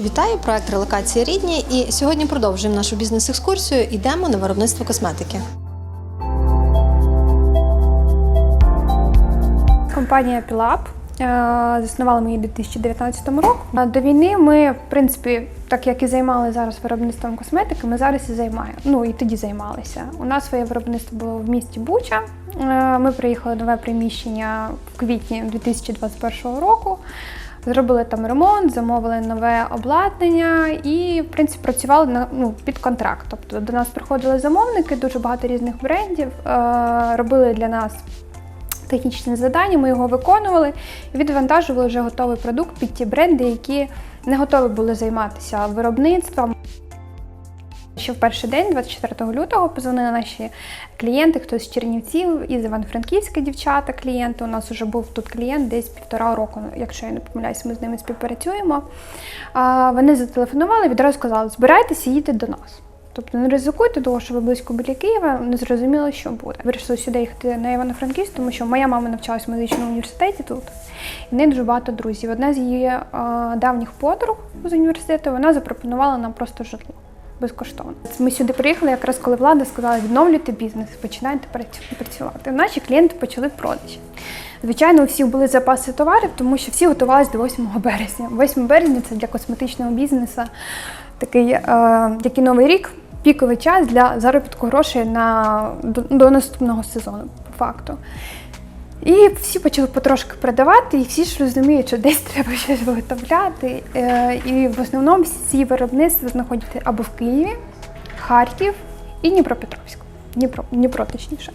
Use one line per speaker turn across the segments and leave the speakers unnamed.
Вітаю, проект Релокація рідні. І сьогодні продовжуємо нашу бізнес-екскурсію. Йдемо на виробництво косметики.
Компанія Пілап. Заснували ми її у 2019 році. До війни ми, в принципі, так як і займали зараз виробництвом косметики, ми зараз і займаємо. Ну і тоді займалися. У нас своє виробництво було в місті Буча. Е, Ми приїхали нове приміщення в квітні 2021 року. Зробили там ремонт, замовили нове обладнання і, в принципі, працювали на ну, під контракт. Тобто до нас приходили замовники, дуже багато різних брендів, е, робили для нас технічне завдання, ми його виконували і відвантажували вже готовий продукт під ті бренди, які не готові були займатися виробництвом. Ще в перший день, 24 лютого, позвонили наші клієнти, хтось з Чернівців, із Івано-Франківська дівчата клієнти. У нас вже був тут клієнт десь півтора року, якщо я не помиляюсь, ми з ними співпрацюємо. Вони зателефонували, відразу сказали, збирайтеся, їдьте до нас. Тобто не ризикуйте того, що ви близько біля Києва, не зрозуміло, що буде. Вирішили сюди їхати на Івано-Франківськ, тому що моя мама навчалась в медичному університеті тут. І в неї дуже багато друзів. Одна з її е, давніх подруг з університету вона запропонувала нам просто житло. Безкоштовно. Ми сюди приїхали, якраз коли влада сказала, відновлюйте бізнес, починайте працю- працювати. Наші клієнти почали продажі. Звичайно, у всіх були запаси товарів, тому що всі готувалися до 8 березня. 8 березня це для косметичного бізнесу такий, е, як і новий рік, піковий час для заробітку грошей на, до, до наступного сезону, по факту. І всі почали потрошки продавати, і всі ж розуміють, що десь треба щось виготовляти. Е, І в основному всі виробництва знаходяться або в Києві, Харків і Дніпропетровськ. Дніпро, Дніпро точніше.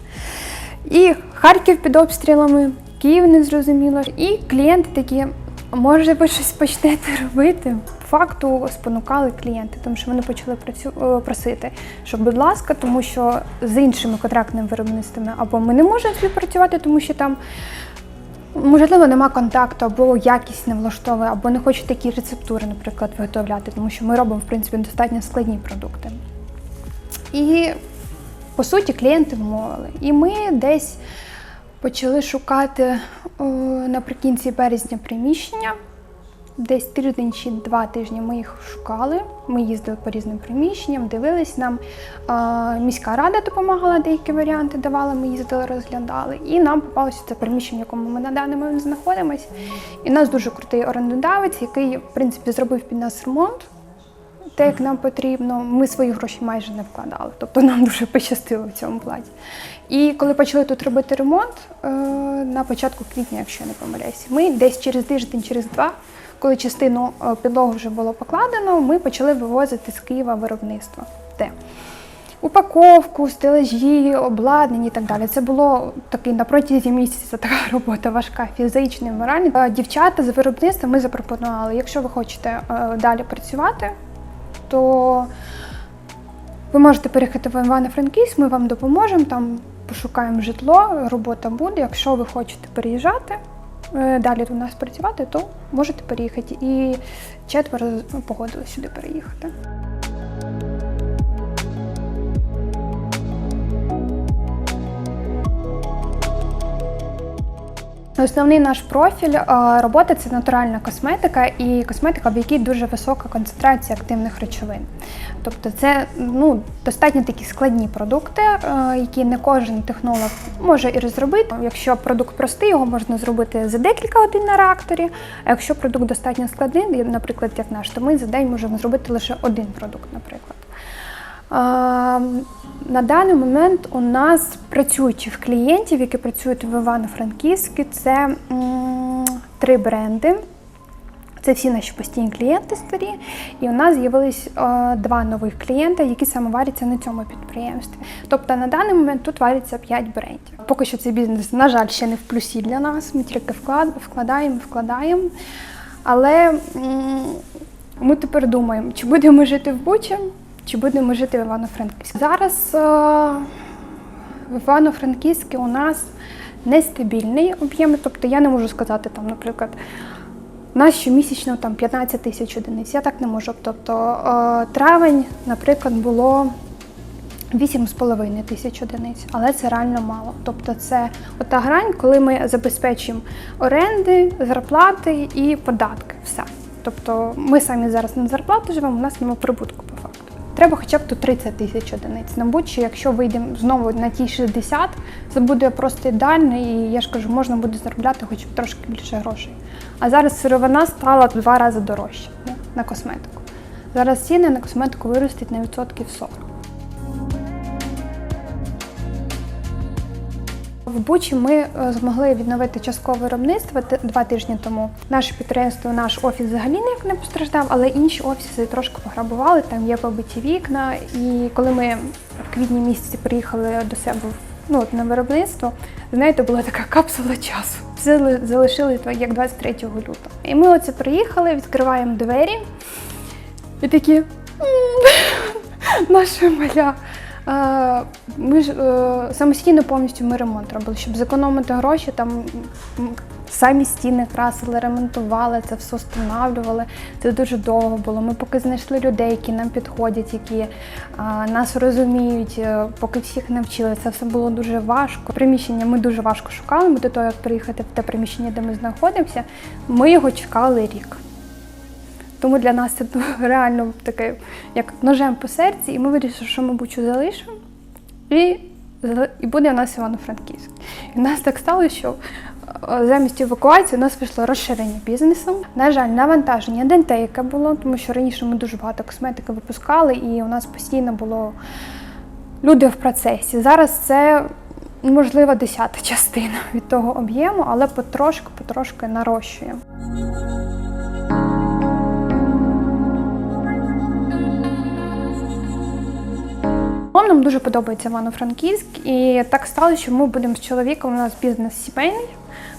І Харків під обстрілами, Київ не зрозуміло. І клієнти такі, може ви щось почнете робити. Факту спонукали клієнти, тому що вони почали е, просити, що, будь ласка, тому що з іншими контрактними виробництвами або ми не можемо співпрацювати, тому що там. Можливо, нема контакту, або якість не влаштовує, або не хочуть такі рецептури, наприклад, виготовляти, тому що ми робимо, в принципі, достатньо складні продукти. І по суті, клієнти вмовили. І ми десь почали шукати наприкінці березня приміщення. Десь тиждень чи два тижні ми їх шукали. Ми їздили по різним приміщенням, дивились нам. Міська рада допомагала, деякі варіанти давала, ми їздили, розглядали. І нам попалося це приміщення, в якому ми на даний момент знаходимося. І у нас дуже крутий орендодавець, який, в принципі, зробив під нас ремонт те, як нам потрібно. Ми свої гроші майже не вкладали, тобто нам дуже пощастило в цьому плані. І коли почали тут робити ремонт е, на початку квітня, якщо я не помиляюся, ми десь через тиждень, через два, коли частину е, підлоги вже було покладено, ми почали вивозити з Києва виробництво. Де? Упаковку, стелажі, обладнання і так далі. Це було такий на протязі місяця така робота важка, фізична, моральна. Е, Дівчата з виробництва ми запропонували, якщо ви хочете е, далі працювати, то ви можете переїхати в Івано-Франківськ, ми вам допоможемо, там пошукаємо житло, робота буде. Якщо ви хочете переїжджати, далі до нас працювати, то можете переїхати. І четверо погодили сюди переїхати. Основний наш профіль роботи це натуральна косметика і косметика, в якій дуже висока концентрація активних речовин. Тобто це ну, достатньо такі складні продукти, е, які не кожен технолог може і розробити. Якщо продукт простий, його можна зробити за декілька годин на реакторі. А якщо продукт достатньо складний, наприклад, як наш, то ми за день можемо зробити лише один продукт, наприклад. На даний момент у нас працюючих клієнтів, які працюють в Івано-Франківську, це м, три бренди. Це всі наші постійні клієнти старі. І у нас з'явились е, два нових клієнта, які саме варяться на цьому підприємстві. Тобто на даний момент тут варяться 5 брендів. Поки що цей бізнес, на жаль, ще не в плюсі для нас. Ми тільки вклад, вкладаємо, вкладаємо. Але м, ми тепер думаємо, чи будемо жити в Бучі, чи будемо жити в Івано-Франківську. Зараз е, в Івано-Франківську у нас нестабільний об'єм, тобто я не можу сказати, там, наприклад, нас щомісячно там 15 тисяч одиниць. Я так не можу. Тобто е, травень, наприклад, було 8,5 тисяч одиниць, але це реально мало. Тобто це ота грань, коли ми забезпечуємо оренди, зарплати і податки. Все. Тобто ми самі зараз на зарплату живемо, у нас немає прибутку. Треба хоча б тут 30 тисяч одиниць. Мабуть, що якщо вийдемо знову на ті 60, це буде просто ідеально, і я ж кажу, можна буде заробляти хоч трошки більше грошей. А зараз сировина стала в два рази дорожче на косметику. Зараз ціни на косметику виростуть на відсотків 40. В Бучі ми е, змогли відновити часткове виробництво два тижні тому. Наше підприємство, наш офіс взагалі ніяк не постраждав, але інші офіси трошки пограбували. Там є побиті вікна. І коли ми в квітні місяці приїхали до себе ну, от на виробництво, знаєте, була така капсула часу. Все залишили як 23 лютого. І ми оце приїхали, відкриваємо двері і такі. «М, Наша маля. Е, Ми ж е, самостійно повністю ми ремонт робили, щоб зекономити гроші, там самі стіни красили, ремонтували, це все встановлювали. Це дуже довго було. Ми поки знайшли людей, які нам підходять, які е, нас розуміють, поки всіх навчили. Це все було дуже важко. Приміщення ми дуже важко шукали. Ми до того, як приїхати в те приміщення, де ми знаходимося, ми його чекали рік. Тому для нас це реально таке, як ножем по серці, і ми вирішили, що ми бучу залишимо, і, і буде у нас Івано-Франківськ. І в нас так стало, що е, замість евакуації у нас вийшло розширення бізнесу. На жаль, навантаження денте, яке було, тому що раніше ми дуже багато косметики випускали, і у нас постійно було люди в процесі. Зараз це. Можливо, десята частина від того об'єму, але потрошки, потрошки нарощуємо. Загалом Нам дуже подобається Івано-Франківськ, і так сталося, що ми будемо з чоловіком. У нас бізнес сімейний.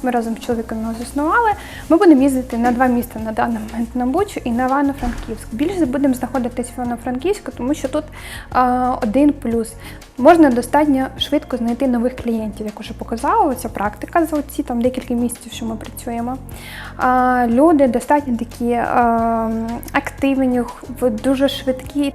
Ми разом з чоловіком його заснували. Ми будемо їздити на два міста на даний момент на Бучу і на Івано-Франківськ. Більше будемо знаходитись в Івано-Франківську, тому що тут а, один плюс. Можна достатньо швидко знайти нових клієнтів, як уже показала ця практика за ці там декілька місяців, що ми працюємо. А, люди достатньо такі а, активні, дуже швидкі.